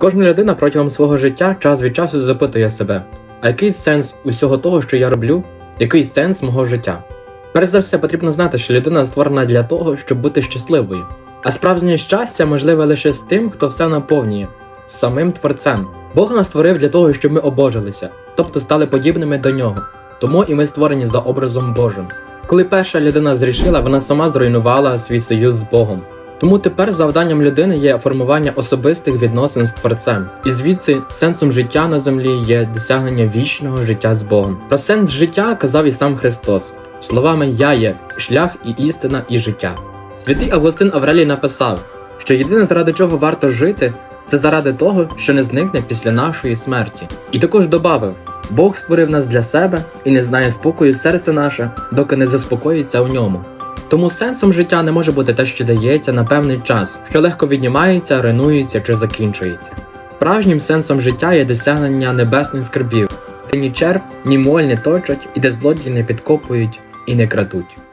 Кожна людина протягом свого життя час від часу запитує себе, а який сенс усього того, що я роблю, який сенс мого життя? Перш за все, потрібно знати, що людина створена для того, щоб бути щасливою. А справжнє щастя можливе лише з тим, хто все наповнює, з самим творцем. Бог нас створив для того, щоб ми обожилися, тобто стали подібними до нього. Тому і ми створені за образом Божим. Коли перша людина зрішила, вона сама зруйнувала свій союз з Богом. Тому тепер завданням людини є формування особистих відносин з творцем, і звідси сенсом життя на землі є досягнення вічного життя з Богом. Про сенс життя казав і сам Христос словами Я є шлях і істина, і життя. Святий Августин Аврелій написав, що єдине заради чого варто жити, це заради того, що не зникне після нашої смерті. І також добавив: Бог створив нас для себе і не знає спокою серце наше, доки не заспокоїться у ньому. Тому сенсом життя не може бути те, що дається на певний час, що легко віднімається, руйнується чи закінчується. Справжнім сенсом життя є досягнення небесних скарбів, де ні черв, ні моль не точать, і де злодії не підкопують і не крадуть.